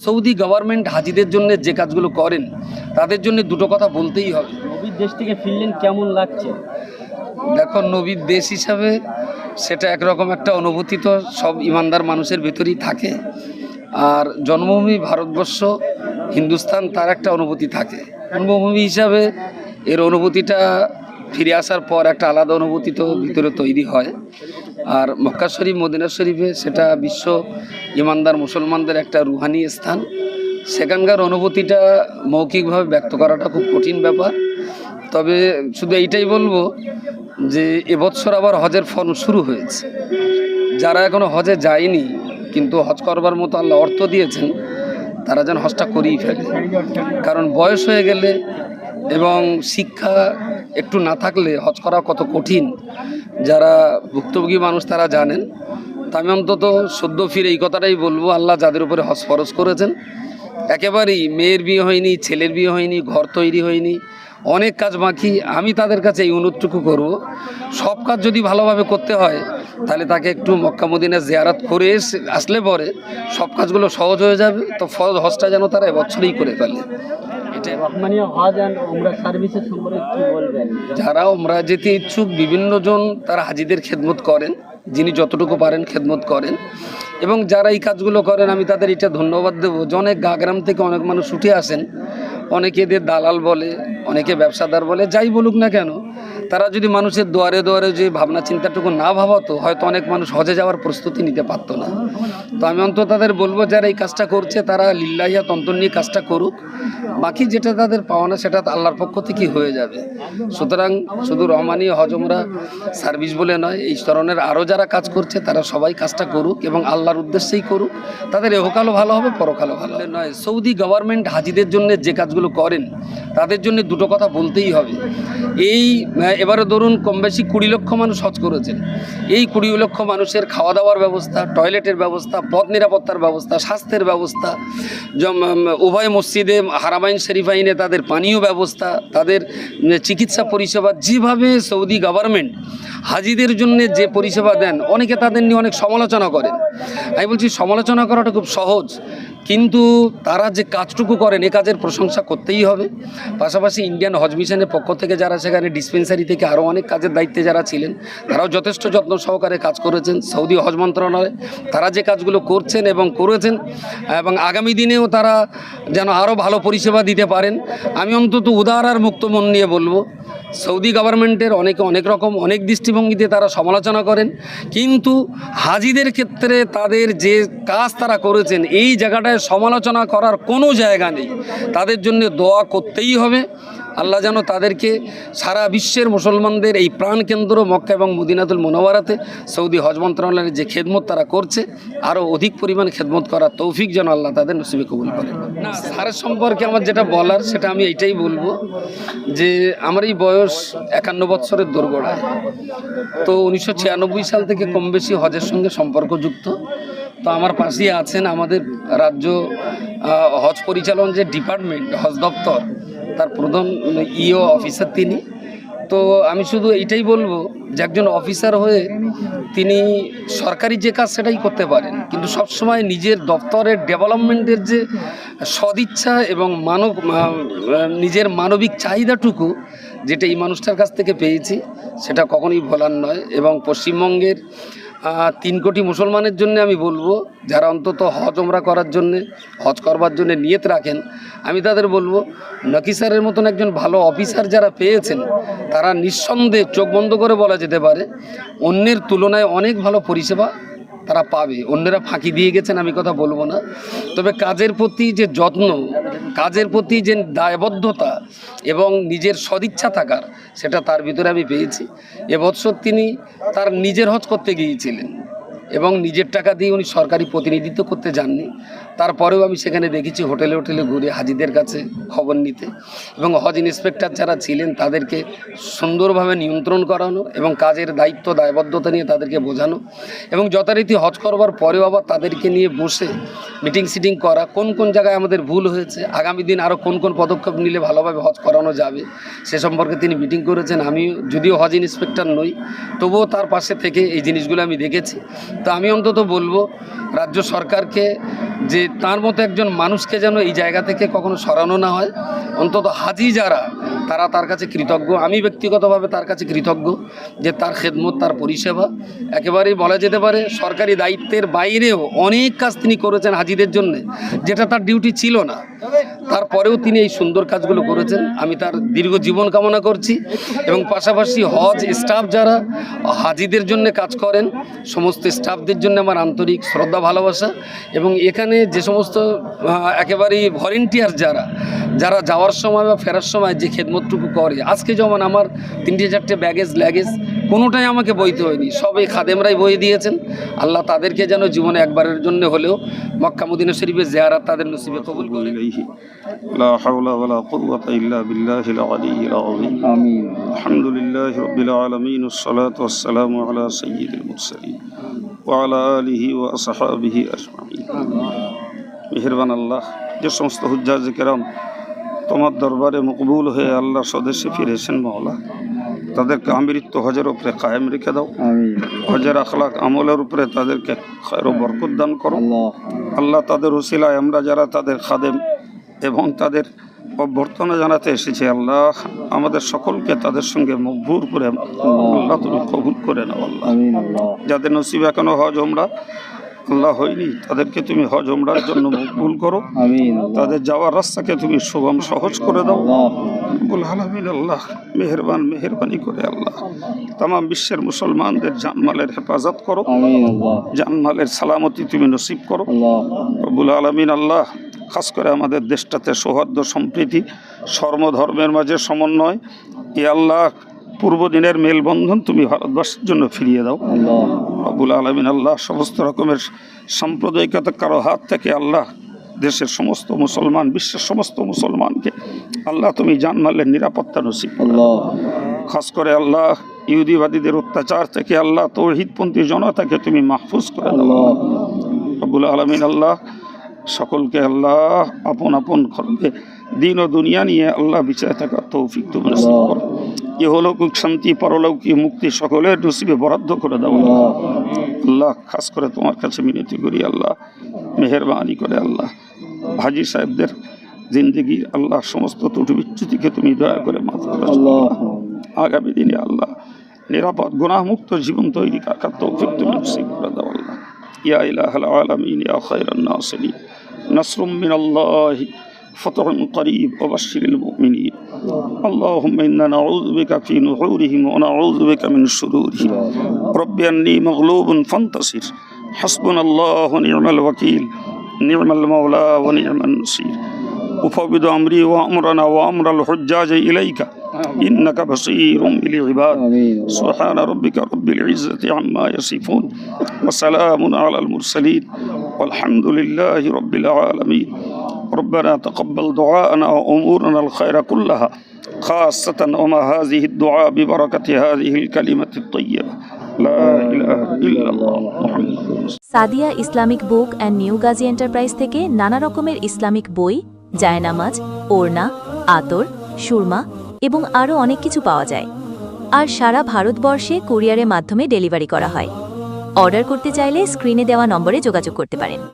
Saudi government হাজিদের জন্য যে কাজগুলো করেন তাদের জন্য দুটো কথা বলতেই হবে। নবীর দেশ থেকে ফিরলেন কেমন লাগছে? দেখো নবীর দেশ হিসাবে সেটা একরকম একটা অনুভূতি তো সব ইমানদার মানুষের ভেতরেই থাকে। আর জন্মভূমি ভারতবর্ষ হিন্দুস্তান তার একটা অনুভূতি থাকে। জন্মভূমি হিসাবে এর অনুভূতিটা ফিরে আসার পর একটা আলাদা অনুভূতি তো ভিতরে তৈরি হয়। আর মক্কা শরীফ, মদিনা শরীফে সেটা বিশ্ব ইমানদার মুসলমানদের একটা রুহানি স্থান। সেখানকার অনুভূতিটা মৌখিকভাবে ব্যক্ত করাটা খুব কঠিন ব্যাপার। তবে শুধু এইটাই বলব যে, এবছর আবার হজের ফর্ম শুরু হয়েছে। যারা এখনও হজে যায়নি, কিন্তু হজ করবার মতো আল্লাহ অর্থ দিয়েছেন, তারা যেন হজটা করেই ফেলে। কারণ বয়স হয়ে গেলে এবং শিক্ষা একটু না থাকলে হজ করা কত কঠিন? যারা ভুক্তভোগী মানুষ তারা জানেন। তা আমি অন্তত সদ্য ফিরে এই কথাটাই বলব, আল্লাহ যাদের উপরে হজ ফরজ করেছেন, একেবারেই মেয়ের বিয়ে হয়নি, ছেলের বিয়ে হয়নি, ঘর তৈরি হয়নি, অনেক কাজ বাকি, আমি তাদের কাছে এই অনুরোধটুকু করব, সব কাজ যদি ভালোভাবে করতে হয়, তাহলে তাকে একটু মক্কা মদিনা জিয়ারাত করে এসে- আসলে পরে সব কাজগুলো সহজ হয়ে যাবে, তো ফরজ হজটা যেন তারা এবছরেই করে ফেলে। এটাই রহমানিয়া হজ অ্যান্ড ওমরা সার্ভিসের সম্পর্কে কি বলবেন? যারা ওমরা যেতে ইচ্ছুক বিভিন্ন জন তারা হাজিদের খেদমত করেন যিনি যতটুকু পারেন খেদমত করেন। এবং যারা এই কাজগুলো করেন আমি তাদের এটা ধন্যবাদ দেবো। যে অনেক গাগ্রাম থেকে অনেক মানুষ উঠে আসেন অনেকে এদের দালাল বলে অনেকে ব্যবসাদার বলে যাই বলুক না কেন তারা যদি মানুষের দুয়ারে দুয়ারে যে ভাবনা চিন্তাটুকু না ভাবাতো, হয়তো অনেক মানুষ হজে যাওয়ার প্রস্তুতি নিতে পারতো না। তো আমি অন্তত তাদের বলব, যারা এই কাজটা করছে, তারা লিল্লাহিয়া তন্ত্র নিয়ে কাজটা করুক। বাকি যেটা তাদের পাওনা, সেটা আল্লাহর পক্ষ থেকেই হয়ে যাবে। সুতরাং শুধু রহমানি হজমরা সার্ভিস বলে নয়, এই ধরনের আরও যারা কাজ করছে, তারা সবাই কাজটা করুক এবং আল্লাহর উদ্দেশ্যেই করুক। তাদের এহকালও ভালো হবে, পরকালও ভালো হবে। নয়, সৌদি গভর্নমেন্ট হাজিদের জন্য যে কাজগুলো করেন, তাদের জন্য দুটো কথা বলতেই হবে। এই এবারে ধরুন কম বেশি কুড়ি লক্ষ মানুষ হজ করেছেন। এই কুড়ি লক্ষ মানুষের খাওয়া দাওয়ার ব্যবস্থা, টয়লেটের ব্যবস্থা, পথ নিরাপত্তার ব্যবস্থা, স্বাস্থ্যের ব্যবস্থা উভয় মসজিদে হারামাইন শরীফাইনে তাদের পানীয় ব্যবস্থা, তাদের চিকিৎসা পরিষেবা, যেভাবে সৌদি গভর্নমেন্ট হাজিদের জন্য যে পরিষেবা দেন, অনেকে তাদের নিয়ে অনেক সমালোচনা করেন। আমি বলছি, সমালোচনা করাটা খুব সহজ। কিন্তু তারা যে কাজটুকু করেন, এ কাজের প্রশংসা করতেই হবে। পাশাপাশি ইন্ডিয়ান হজ মিশনের পক্ষ থেকে যারা সেখানে ডিসপেন্সারি থেকে আরও অনেক কাজের দায়িত্বে যারা ছিলেন, তারাও যথেষ্ট যত্ন সহকারে কাজ করেছেন। সৌদি হজ মন্ত্রণালয়, তারা যে কাজগুলো করছেন এবং করেছেন, এবং আগামী দিনেও তারা যেন আরও ভালো পরিষেবা দিতে পারেন। আমি অন্তত উদার আর মুক্ত মন নিয়ে বলব, সৌদি গভর্নমেন্টের অনেকে অনেক রকম, অনেক দৃষ্টিভঙ্গিতে তারা সমালোচনা করেন। কিন্তু হাজিদের ক্ষেত্রে তাদের যে কাজ তারা করেছেন, এই জায়গাটায় সমালোচনা করার কোনো জায়গা নেই। তাদের জন্য দোয়া করতেই হবে। আল্লাহ যেন তাদেরকে সারা বিশ্বের মুসলমানদের এই প্রাণকেন্দ্র মক্কা এবং মদিনাতুল মনোয়ারাতে সৌদি হজ মন্ত্রণালয়ের যে খেদমত তারা করছে আরও অধিক পরিমাণে খেদমত করার তৌফিক যেন আল্লাহ তাদের নসিবে কবুল করে। না স্যারের সম্পর্কে আমার যেটা বলার সেটা আমি এইটাই বলব যে আমার এই বয়স একান্ন বৎসরের দোরগোড়ায় তো উনিশশো ছিয়ানব্বই সাল থেকে কম বেশি হজের সঙ্গে সম্পর্কযুক্ত। তো আমার পাশেই আছেন আমাদের রাজ্য হজ পরিচালন যে ডিপার্টমেন্ট হজ দপ্তর, তার প্রধান ইও অফিসার তিনি। তো আমি শুধু এইটাই বলব যে একজন অফিসার হয়ে তিনি সরকারি যে কাজ সেটাই করতে পারেন, কিন্তু সবসময় নিজের দপ্তরের ডেভেলপমেন্টের যে সদিচ্ছা এবং মানব নিজের মানবিক চাহিদাটুকু যেটা এই মানুষটার কাছ থেকে পেয়েছি, সেটা কখনোই ভোলার নয়। এবং পশ্চিমবঙ্গের তিন কোটি মুসলমানের জন্য আমি বলব, যারা অন্তত হজ ওমরা করার জন্যে, হজ করবার জন্য নিয়ত রাখেন, আমি তাদের বলব নকিসারের মতন একজন ভালো অফিসার যারা পেয়েছেন, তারা নিঃসন্দেহে চোখ বন্ধ করে বলা যেতে পারে, অন্যের তুলনায় অনেক ভালো পরিষেবা তারা পাবে। অন্যরা ফাঁকি দিয়ে গেছেন, আমি কথা বলব না। তবে কাজের প্রতি যে যত্ন, কাজের প্রতি যে দায়বদ্ধতা এবং নিজের সদিচ্ছা থাকার, সেটা তার ভিতরে আমি পেয়েছি। এবছর তিনি তার নিজের হজ করতে গিয়েছিলেন। এবং নিজের টাকা দিয়ে উনি সরকারি প্রতিনিধিত্ব করতে যাননি। তারপরেও আমি সেখানে দেখেছি হোটেলে হোটেলে ঘুরে হাজিদের কাছে খবর নিতে এবং হজ ইন্সপেক্টর যারা ছিলেন তাদেরকে সুন্দরভাবে নিয়ন্ত্রণ করানো এবং কাজের দায়িত্ব, দায়বদ্ধতা নিয়ে তাদেরকে বোঝানো এবং যথারীতি হজ করবার পরেও আবার তাদেরকে নিয়ে বসে মিটিং সিটিং করা, কোন কোন জায়গায় আমাদের ভুল হয়েছে, আগামী দিন আরও কোন কোন পদক্ষেপ নিলে ভালোভাবে হজ করানো যাবে, সে সম্পর্কে তিনি মিটিং করেছেন। আমি যদিও হজ ইন্সপেক্টর নই, তবুও তার পাশে থেকে এই জিনিসগুলো আমি দেখেছি। তো আমি অন্তত বলব, রাজ্য সরকারকে যে তার মতো একজন মানুষকে যেন এই জায়গা থেকে কখনো সরানো না হয়। অন্তত হাজি যারা, তারা তার কাছে কৃতজ্ঞ। আমি ব্যক্তিগতভাবে তার কাছে কৃতজ্ঞ যে তার খেদমত, তার পরিষেবা একেবারেই বলা যেতে পারে সরকারি দায়িত্বের বাইরেও অনেক কাজ তিনি করেছেন হাজিদের জন্য, যেটা তার ডিউটি ছিল না। তারপরেও তিনি এই সুন্দর কাজগুলো করেছেন। আমি তার দীর্ঘ জীবন কামনা করছি এবং পাশাপাশি হজ স্টাফ যারা হাজিদের জন্য কাজ করেন, সমস্ত স্টাফদের জন্য আমার আন্তরিক শ্রদ্ধা, ভালোবাসা এবং এখানে যে সমস্ত একেবারেই ভলেন্টিয়ার যারা যারা যাওয়ার সময় বা ফেরার সময় যে খেদমতটুকু করে। আজকে যেমন আমার তিনটে চারটে ব্যাগেজ ল্যাগেজ কোনোটাই আমাকে বইতে হয়নি। সব এই খাদেমরাই বই দিয়েছেন। আল্লাহ তাদেরকে যেন জীবনে একবারের জন্য হলেও মক্কা শরীফে জেয়ারাত তাদের নসিবে কবুল করে لا حول ولا قوة إلا بالله العلي العظيم آمين الحمد لله رب العالمين والصلاة والسلام على سيد المرسلين وعلى آله وأصحابه أجمعين মেহরবান আল্লাহ যে সমস্ত হুজ্জাজ কেরাম তোমার দরবারে মকবুল হয়ে আল্লাহ স্বদেশে ফিরেছেন মওলা। তাদেরকে আমৃত্য হজের উপরে কায়েম রেখে দাও। হজের আখলাক আমলের উপরে তাদেরকে খৈর বরকত দান করো। আল্লাহ। তাদের উসিলায় আমরা যারা তাদের খাদেম এবং তাদের অভ্যর্থনা জানাতে এসেছি আল্লাহ আমাদের সকলকে তাদের সঙ্গে মকবুর করে আল্লাহ তুমি কবুল করে নাও আল্লাহ। যাদের নসিব এখনও হজ ওমরা আল্লাহ হয়নি তাদেরকে তুমি হজ ওমরার জন্য মকবুল করো। তাদের যাওয়ার রাস্তাকে তুমি সুগম সহজ করে দাও। রব্বুল আলামিন আল্লাহ মেহেরবান মেহেরবানি করে আল্লাহ। তাম বিশ্বের মুসলমানদের জানমালের হেফাজত করো। জানমালের সালামতি তুমি নসিব করো। রব্বুল আলমিন আল্লাহ খাস করে আমাদের দেশটাতে সৌহার্দ্য সম্প্রীতি সর্বধর্মের মাঝে সমন্বয় এ আল্লাহ পূর্বদিনের মেলবন্ধন তুমি ভারতবর্ষের জন্য ফিরিয়ে দাও। রব্বুল আলমিন আল্লাহ সমস্ত রকমের সাম্প্রদায়িকতা কারও হাত থেকে আল্লাহ দেশের সমস্ত মুসলমান বিশ্বের সমস্ত মুসলমানকে আল্লাহ তুমি জান জানমালের নিরাপত্তা নসিব খাস করে আল্লাহ ইহুদিবাদীদের অত্যাচার থেকে আল্লাহ তৌহিদপন্থী জনতাকে তুমি মাহফুজ করে আল্লাহ। আলমিন আল্লাহ সকলকে আল্লাহ আপন আপন ঘরকে দিন ও দুনিয়া নিয়ে আল্লাহ বিচারে থাকার তৌফিক তুমি নসিব করো। ইহলৌকিক শান্তি পরলৌকিক মুক্তি সকলের নসিবে বরাদ্দ করে দাও। আল্লাহ খাস করে তোমার কাছে মিনতি করি আল্লাহ। মেহরবানি করে আল্লাহ হাজি সাহেবদের জিন্দগির আল্লাহ সমস্ত ত্রুটি বিচ্যুতিকে তুমি দয়া করে মাফ করে দাও। আল্লাহ আগামী দিনে আল্লাহ নিরাপদ গুনাহমুক্ত জীবন তৈরি কাকার তৌফিক তুমি নসিব করে দাও আল্লাহ ইয়া ইলাহাল আলামিন ইয়া খায়রান নাসিরিন Nasum মিনাল্লাহি فتح قريب وبشر المؤمنين اللهم إنا نعوذ بك في نحورهم ونعوذ بك من شرورهم رب أني مغلوب فانتصر حسبنا الله ونعم الوكيل. نعم المولى ونعم النصير. أفوض أمري وأمرنا وأمر الحجاج إليك. إنك بصير بالعباد. سبحان ربك رب العزة عما يصفون. وسلام على المرسلين. والحمد لله رب العالمين. ربنا تقبل دعاءنا وأمورنا الخير كلها. خاصة وما هذه الدعاء ببركة هذه الكلمة الطيبة. Sadia Islamic book and new Gazi enterprise থেকে নানা রকমের ইসলামিক বই, জায়নামাজ, ওড়না, আতর, সুরমা এবং আরও অনেক কিছু পাওয়া যায়। আর সারা ভারতবর্ষে কুরিয়ারের মাধ্যমে ডেলিভারি করা হয়। অর্ডার করতে চাইলে স্ক্রিনে দেওয়া নম্বরে যোগাযোগ করতে পারেন।